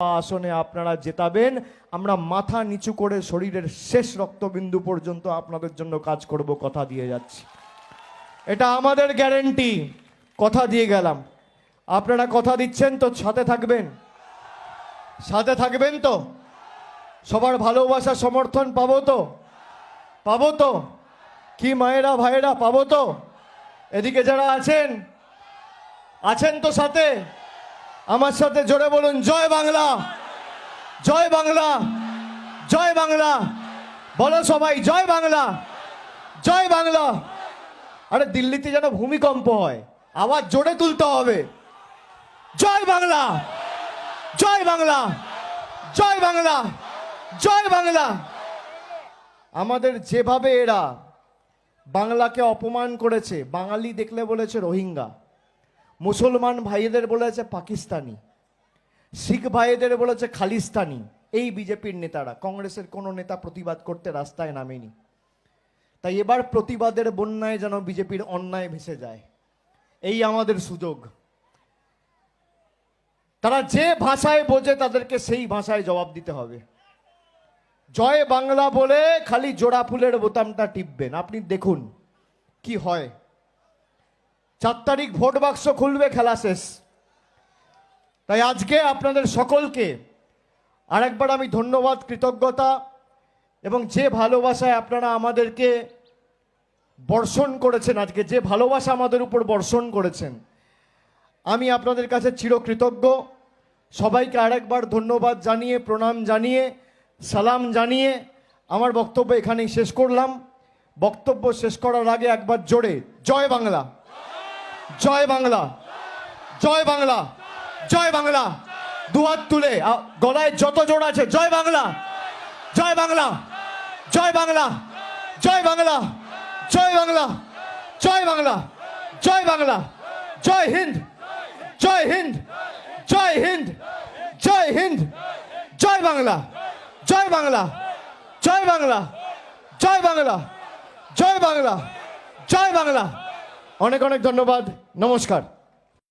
আসনে আপনারা জেতাবেন। আমরা মাথা নিচু করে শরীরের শেষ রক্তবিন্দু পর্যন্ত আপনাদের জন্য কাজ করব, কথা দিয়ে যাচ্ছি। এটা আমাদের গ্যারেন্টি, কথা দিয়ে গেলাম। আপনারা কথা দিচ্ছেন তো সাথে থাকবেন? সাথে থাকবেন তো? সবার ভালোবাসা সমর্থন পাবো তো? পাবো তো? কি মায়েরা ভাইয়েরা, পাবো তো? এদিকে যারা আছেন আছেন তো সাথে? আমার সাথে জোরে বলুন, জয় বাংলা। জয় বাংলা। জয় বাংলা। বলো সবাই, জয় বাংলা। জয় বাংলা। আরে দিল্লিতে যেন ভূমিকম্প হয় আবার জোরে তুলতে হবে। জয় বাংলা। জয় বাংলা। জয় বাংলা। জয় বাংলা। আমাদের যেভাবে এরা বাংলাকে অপমান করেছে, বাঙালি দেখলে বলেছে রোহিঙ্গা। মুসলমান ভাইদের বলেছে পাকিস্তানি, শিখ ভাইদের বলেছে খালিস্তানি। এই বিজেপির নেতারা, কংগ্রেসের কোনো নেতা প্রতিবাদ করতে রাস্তায় নামেনি। তাই এবার প্রতিবাদের বন্যায় যেন বিজেপির অন্যায় ভেসে যায়। এই আমাদের সুযোগ। তারা যে ভাষায় বোঝে তাদেরকে সেই ভাষায় জবাব দিতে হবে। জয় বাংলা বলে খালি জোড়া ফুলের বোতামটা টিপবেন। আপনি দেখুন কি হয়। চার তারিখ ভোট বাক্স খুলবে, খেলা শেষ। তাই আজকে আপনাদের সকলকে আরেকবার আমি ধন্যবাদ, কৃতজ্ঞতা এবং যে ভালোবাসায় আপনারা আমাদেরকে বর্ষণ করেছেন আজকে, যে ভালোবাসা আমাদের উপর বর্ষণ করেছেন, আমি আপনাদের কাছে চিরকৃতজ্ঞ। সবাইকে আরেকবার ধন্যবাদ জানিয়ে, প্রণাম জানিয়ে, সালাম জানিয়ে আমার বক্তব্য এখানেই শেষ করলাম। বক্তব্য শেষ করার আগে একবার জোরে, জয় বাংলা। জয় বাংলা জয় বাংলা জয় বাংলা দুহাত তুলে গলায় যত জোর আছে জয় বাংলা জয় বাংলা জয় বাংলা জয় বাংলা জয় বাংলা জয় বাংলা জয় বাংলা জয় হিন্দ জয় হিন্দ জয় হিন্দ জয় হিন্দ জয় বাংলা জয় বাংলা জয় বাংলা জয় বাংলা জয় বাংলা জয় বাংলা অনেক অনেক ধন্যবাদ। নমস্কার।